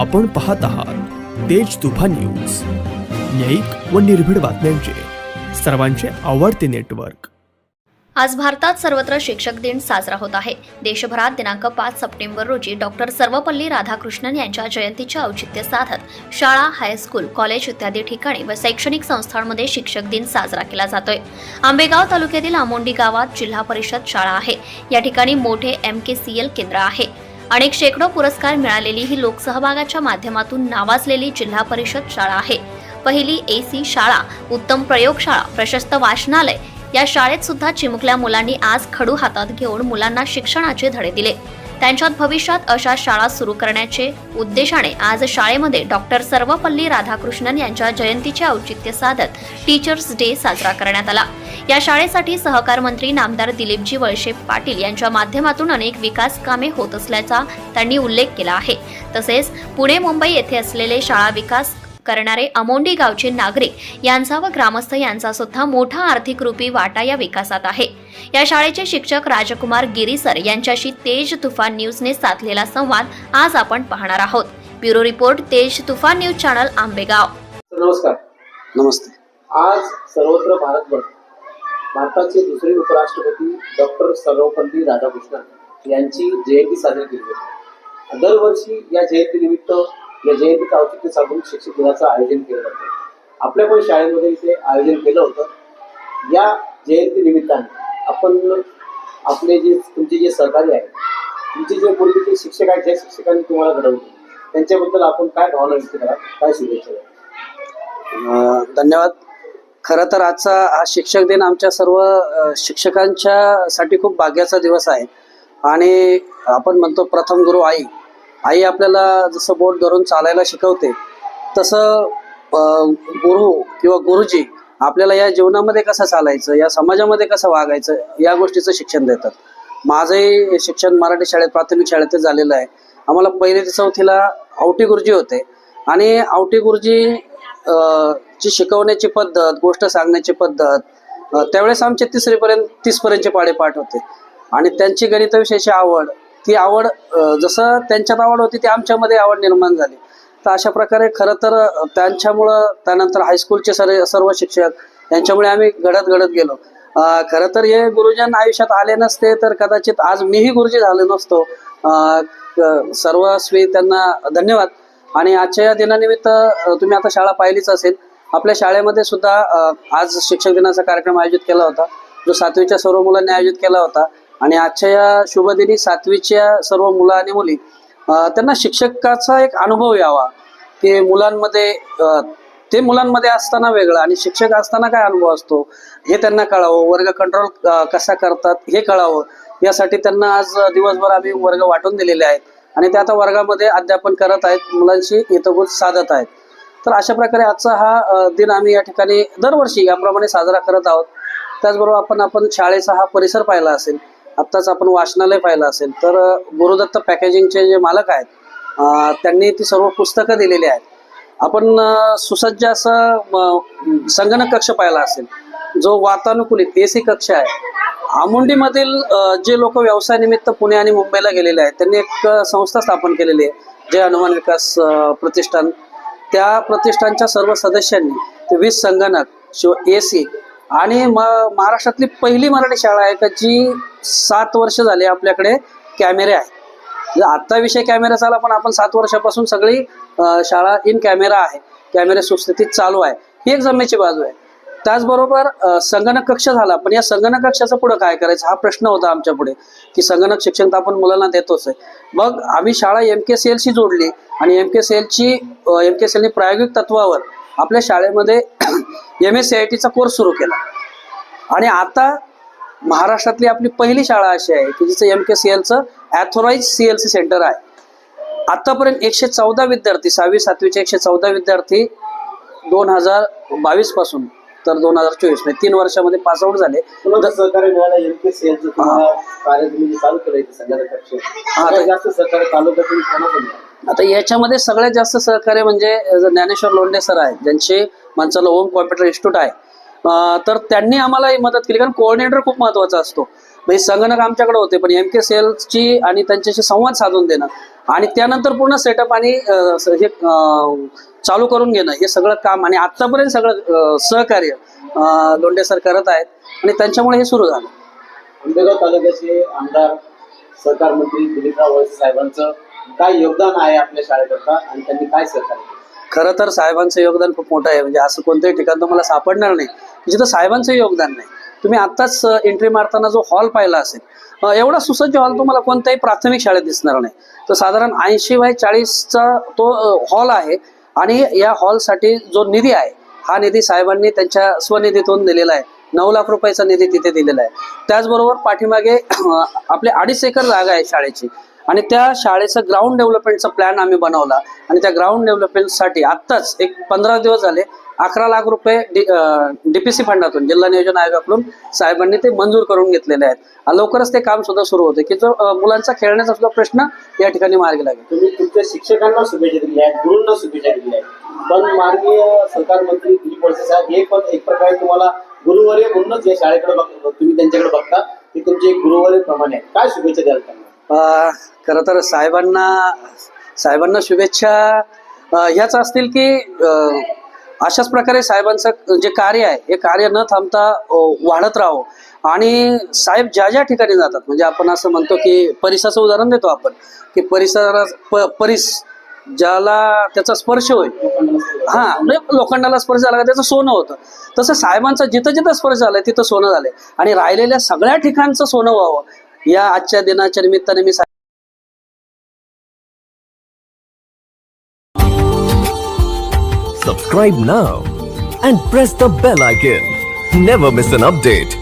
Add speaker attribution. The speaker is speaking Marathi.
Speaker 1: आपण पाहत आहात तेज तुफान न्यूज. न्यायिक व निर्भीड बातम्यांचे. सर्वांचे आवडते नेटवर्क.
Speaker 2: आज भारतात सर्वत्र शिक्षक दिन साजरा होत आहे. देशभरात दिनांक पाच सप्टेंबर रोजी डॉक्टर सर्वपल्ली राधाकृष्णन यांच्या जयंतीचे औचित्य साधत शाळा हायस्कूल कॉलेज इत्यादी ठिकाणी व शैक्षणिक संस्थांमध्ये शिक्षक दिन साजरा केला जातोय. आंबेगाव तालुक्यातील आमोंडी गावात जिल्हा परिषद शाळा आहे. या ठिकाणी मोठे एम के सी एल केंद्र आहे. अनेक शेकडो पुरस्कार मिळालेली ही लोकसहभागाच्या माध्यमातून नावाजलेली जिल्हा परिषद शाळा आहे. पहिली ए सी शाळा उत्तम प्रयोगशाळा प्रशस्त वाचनालय या शाळेत सुद्धा चिमुकल्या मुलांनी आज खडू हातात घेऊन मुलांना शिक्षणाचे धडे दिले. त्यांच्यात भविष्यात अशा शाळा सुरू करण्याचे उद्देशाने आज शाळेमध्ये डॉक्टर सर्वपल्ली राधाकृष्णन यांच्या जयंतीचे औचित्य साधत टीचर्स डे साजरा करण्यात आला. या शाळेसाठी सहकार मंत्री नामदार दिलीपजी वळशे पाटील यांच्या माध्यमातून अनेक विकास कामे होत असल्याचा त्यांनी उल्लेख केला आहे. तसेच पुणे मुंबई येथे असलेले शाळा विकास करणारे अमोंडी गावचे नागरिक यांचा व ग्रामस्थ यांचा सुद्धा मोठा आर्थिक रूपी वाटा या विकासात आहे. या शाळेचे शिक्षक राजकुमार गिरीसर यांच्याशी तेज तुफान न्यूजने साधलेला संवाद आज आपण पाहणार आहोत. ब्युरो रिपोर्ट तेज तुफान न्यूज चॅनल आंबेगाव.
Speaker 3: नमस्कार.
Speaker 4: नमस्ते.
Speaker 3: आज सर्वत्र भारतभर भारताचे दुसरे उपराष्ट्रपती डॉक्टर सर्वपल्ली राधाकृष्णन यांची जयंती साजरी केली जाते दरवर्षी या जयंतीनिमित्त या जयंतीचं औचित्य साधून शिक्षक दिनाचं आयोजन केलं जातं आपल्या पण शाळेमध्ये इथे आयोजन केलं होतं. या जयंती निमित्ताने आपण आपले जे तुमचे जे सहकारी आहेत तुमचे जे पूर्वीचे शिक्षक आहेत ज्या शिक्षकांनी तुम्हाला घडवलं. त्यांच्याबद्दल आपण काय भावना व्यक्त करा काय शुभेच्छा
Speaker 4: धन्यवाद. खरं तर आजचा हा शिक्षक दिन आमच्या सर्व शिक्षकांच्या साठी खूप भाग्याचा दिवस आहे. आणि आपण म्हणतो प्रथम गुरु आई. आई आपल्याला जसं बोट धरून चालायला शिकवते तसं गुरु किंवा गुरुजी आपल्याला या जीवनामध्ये कसं चालायचं या समाजामध्ये कसं वागायचं या गोष्टीचं शिक्षण देतात. माझंही शिक्षण मराठी शाळेत प्राथमिक शाळेतच झालेलं आहे. आम्हाला पहिली ते चौथीला आवटी गुरुजी होते. आणि आवटी गुरुजी ची शिकवण्याची पद्धत गोष्ट सांगण्याची पद्धत त्यावेळेस आमचे तिसरीपर्यंत तीसपर्यंतचे पाडेपाठ होते. आणि त्यांची गणिताविषयीची आवड ती आवड जसं त्यांच्यात आवड होती ती आमच्यामध्ये आवड निर्माण झाली. तर अशा प्रकारे खरं तर त्यांच्यामुळं त्यानंतर हायस्कूलचे सर्व सर्व शिक्षक यांच्यामुळे आम्ही घडत घडत गेलो. खरं तर हे गुरुजन आयुष्यात आले नसते तर कदाचित आज मीही गुरुजी झालो नसतो. सर्वस्वी त्यांना धन्यवाद. आणि आजच्या या दिनानिमित्त तुम्ही आता शाळा पाहिलीच असेल. आपल्या शाळेमध्ये सुद्धा आज शिक्षक दिनाचा कार्यक्रम आयोजित केला होता. जो सातवीच्या सर्व मुलांनी आयोजित केला होता. आणि आजच्या या शुभदिनी सातवीच्या सर्व मुलं आणि मुली त्यांना शिक्षकाचा एक अनुभव यावा. की मुलांमध्ये ते मुलांमध्ये असताना वेगळं आणि शिक्षक असताना काय अनुभव असतो हे त्यांना कळावं. वर्ग कंट्रोल कसा करतात हे कळावं. यासाठी त्यांना आज दिवसभर आम्ही वर्ग वाटून दिलेले आहेत. आणि ते आता वर्गामध्ये अध्यापन करत आहेत मुलांशी हितगुज साधत आहेत. तर अशा प्रकारे आजचा हा दिन आम्ही या ठिकाणी दरवर्षी याप्रमाणे साजरा करत आहोत. त्याचबरोबर आपण आपण शाळेचा हा परिसर पाहिला असेल आत्ताच आपण वाचनालय पाहिलं असेल तर गुरुदत्त पॅकेजिंगचे जे मालक आहेत त्यांनी ती सर्व पुस्तकं दिलेली आहेत. आपण सुसज्ज असं संगणक कक्ष पाहिला असेल जो वातानुकूलित ए सी कक्ष आहे. आमुंडीमधील जे लोक व्यवसायानिमित्त पुणे आणि मुंबईला गेलेले आहेत त्यांनी एक संस्था स्थापन केलेली आहे जय हनुमान विकास प्रतिष्ठान. त्या प्रतिष्ठानच्या सर्व सदस्यांनी ते वीस संगणक शिव ए सी आणि म महाराष्ट्रातली पहिली मराठी शाळा आहे का जी सात वर्ष झाली आपल्याकडे कॅमेरे आहेत म्हणजे आत्ता विषय कॅमेरा आला पण आपण सात वर्षापासून सगळी शाळा इन कॅमेरा आहे. कॅमेरे सुस्थितीत चालू आहे. ही एक जमेची बाजू आहे. त्याचबरोबर संगणक कक्ष झाला पण या संगणक कक्षाचं पुढं काय करायचं हा प्रश्न होता आमच्या पुढे की संगणक शिक्षण तर आपण मुलांना देतोच आहे. मग आम्ही शाळा एम के सी एलशी जोडली आणि एम के सी एलची एम के सी एलनी प्रायोगिक तत्वावर आपल्या शाळेमध्ये एम एस सी आय टीचा कोर्स सुरू केला. आणि आता महाराष्ट्रातली आपली पहिली शाळा अशी आहे की जिचं M K C एलचं authorised C L C centre आहे. आतापर्यंत एकशे चौदा विद्यार्थी सहावी सातवीचे एकशे चौदा विद्यार्थी दोन हजार बावीसपासून तर दोन हजार चोवीस म्हणजे तीन वर्षामध्ये पास आउट झाले.
Speaker 3: तुम्हाला तर सगळ्यात जास्त सहकार्य
Speaker 4: याच्यामध्ये सगळ्यात जास्त सहकार्य म्हणजे ज्ञानेश्वर लोंढे सर आहेत ज्यांचे माणसाला होम कॉम्प्युटर इन्स्टिट्यूट आहे. तर त्यांनी आम्हाला मदत केली कारण कोऑर्डिनेटर खूप महत्त्वाचा असतो. म्हणजे संगणक आमच्याकडे होते पण एम के सेल्सची आणि त्यांच्याशी संवाद साधून देणं आणि त्यानंतर पूर्ण सेटअप आणि हे चालू करून घेणं हे सगळं काम आणि आत्तापर्यंत सगळं सहकार्य लोंढे सर करत आहेत आणि त्यांच्यामुळे हे सुरू झालं.
Speaker 3: आंबेगाव तालुक्याचे आमदार सहकार मंत्री दिलीपराव साहेबांचं काय योगदान आहे आपल्या शाळेकरता आणि त्यांनी काय सहकार्य केलं?
Speaker 4: खरं तर साहेबांचं योगदान खूप मोठं आहे. म्हणजे असं कोणतंही ठिकाण तुम्हाला सापडणार नाही. म्हणजे की जिथं साहेबांचं योगदान नाही. तुम्ही आत्ताच एंट्री मारताना जो हॉल पाहिला असेल अं, एवढा सुसज्ज हॉल तुम्हाला कोणत्याही प्राथमिक शाळेत दिसणार नाही. तर साधारण ऐंशी बाय चाळीसचा तो हॉल आहे आणि या हॉलसाठी जो निधी आहे हा निधी साहेबांनी त्यांच्या स्वनिधीतून दिलेला आहे. नऊ लाख रुपयाचा निधी तिथे दिलेला आहे. त्याचबरोबर पाठीमागे अं, आपले अडीच एकर जागा आहे शाळेची. आणि त्या शाळेचं ग्राउंड डेव्हलपमेंटचा प्लॅन आम्ही बनवला. आणि त्या ग्राउंड डेव्हलपमेंटसाठी आत्ताच एक पंधरा दिवस झाले अकरा लाख रुपये डी डीपीसी फंडातून जिल्हा नियोजन आयोगाकडून साहेबांनी ते मंजूर करून घेतलेले आहेत. लवकरच ते काम सुद्धा सुरू होते. की जो मुलांचा खेळण्याचा सुद्धा प्रश्न या ठिकाणी मार्गी लागेल.
Speaker 3: तुम्ही तुमच्या शिक्षकांना शुभेच्छा दिल्या आहेत गुरुंना शुभेच्छा दिल्या आहेत. पण माननीय सरकार मंत्री दिलीप वळसे साहेब हे पण एक प्रकारे तुम्हाला गुरुवर्य म्हणूनच या शाळेकडे बघ तुम्ही त्यांच्याकडे बघता ते तुमचे एक गुरुवर्य प्रमाणे काय शुभेच्छा द्याल त्यांना?
Speaker 4: खरं तर साहेबांना साहेबांना शुभेच्छा. ह्याच असतील की अशाच प्रकारे साहेबांचं जे कार्य आहे हे कार्य न थांबता वाढत राहो. आणि साहेब ज्या ज्या ठिकाणी जातात म्हणजे आपण असं म्हणतो की परिसराचं उदाहरण देतो आपण की परिसरा प परिस ज्याला त्याचा स्पर्श होईल. हा म्हणजे लोखंडाला स्पर्श झाला का त्याचं सोनं होतं. तसं साहेबांचा जिथं जिथं स्पर्श झालाय तिथं सोनं झालंय. आणि राहिलेल्या सगळ्या ठिकाणचं सोनं व्हावं. या आजच्या दिनाच्या निमित्ताने मी
Speaker 5: Subscribe now and press the bell icon. Never miss an update.